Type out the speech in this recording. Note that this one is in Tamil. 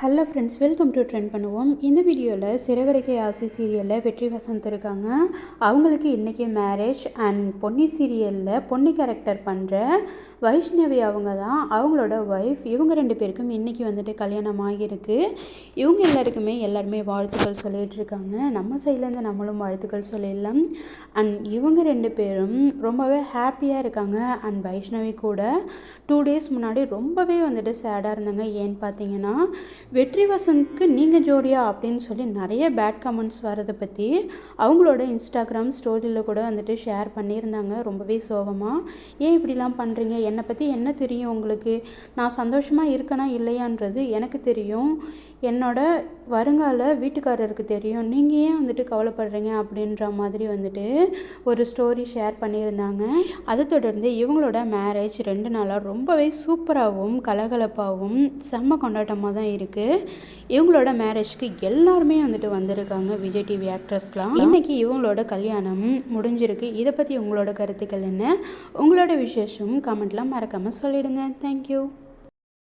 Hello friends welcome to trend பண்ணுவோம் இந்த வீடியோவில் சிறகடிக்கை ஆசி சீரியலில் வெற்றி வசந்த் இருக்காங்க அவங்களுக்கு இன்றைக்கி மேரேஜ் அண்ட் பொன்னி சீரியலில் பொன்னி கேரக்டர் பண்ணுற வைஷ்ணவி அவங்க தான். அவங்களோட ஒய்ஃப் இவங்க ரெண்டு பேருக்கும் இன்றைக்கி வந்துட்டு கல்யாணம் ஆகியிருக்கு. இவங்க எல்லாருக்குமே எல்லாருமே வாழ்த்துக்கள் சொல்லிகிட்டு இருக்காங்க. நம்ம சைட்லேருந்து நம்மளும் வாழ்த்துக்கள் சொல்லிடலாம். அண்ட் இவங்க ரெண்டு பேரும் ரொம்பவே ஹாப்பியாக இருக்காங்க. அண்ட் வைஷ்ணவி கூட டூ டேஸ் முன்னாடி ரொம்பவே வந்துட்டு சேடாக இருந்தாங்க. ஏன்னு பார்த்தீங்கன்னா வெற்றி வசந்த்க்கு நீங்கள் ஜோடியா அப்படின்னு சொல்லி நிறைய பேட் கமெண்ட்ஸ் வரதை பற்றி அவங்களோட இன்ஸ்டாகிராம் ஸ்டோரியில் கூட வந்துட்டு ஷேர் பண்ணியிருந்தாங்க ரொம்பவே சோகமாக ஏன் இப்படிலாம் பண்ணுறீங்க என்னை பற்றி என்ன தெரியும் உங்களுக்கு? நான் சந்தோஷமாக இருக்கனா இல்லையான்றது எனக்கு தெரியும். என்னோட வருங்கால வீட்டுக்காரருக்கு தெரியும். நீங்கள் ஏன் வந்துட்டு கவலைப்படுறீங்க அப்படின்ற மாதிரி வந்துட்டு ஒரு ஸ்டோரி ஷேர் பண்ணியிருந்தாங்க. அதை தொடர்ந்து இவங்களோட மேரேஜ் ரெண்டு நாளாக ரொம்பவே சூப்பராகவும் கலகலப்பாகவும் செம்ம கொண்டாட்டமாக தான் இருக்குது இவங்களோட மேரேஜ்க்கு எல்லாருமே வந்துட்டு வந்திருக்காங்க விஜய் டிவி ஆக்ட்ரஸ்லாம் இன்னைக்கு இவங்களோட கல்யாணம் முடிஞ்சிருக்கு. இதை பற்றி உங்களோட கருத்துக்கள் என்ன? உங்களோட விசேஷம் கமெண்ட்லாம் மறக்காமல் சொல்லிடுங்க. தேங்க்யூ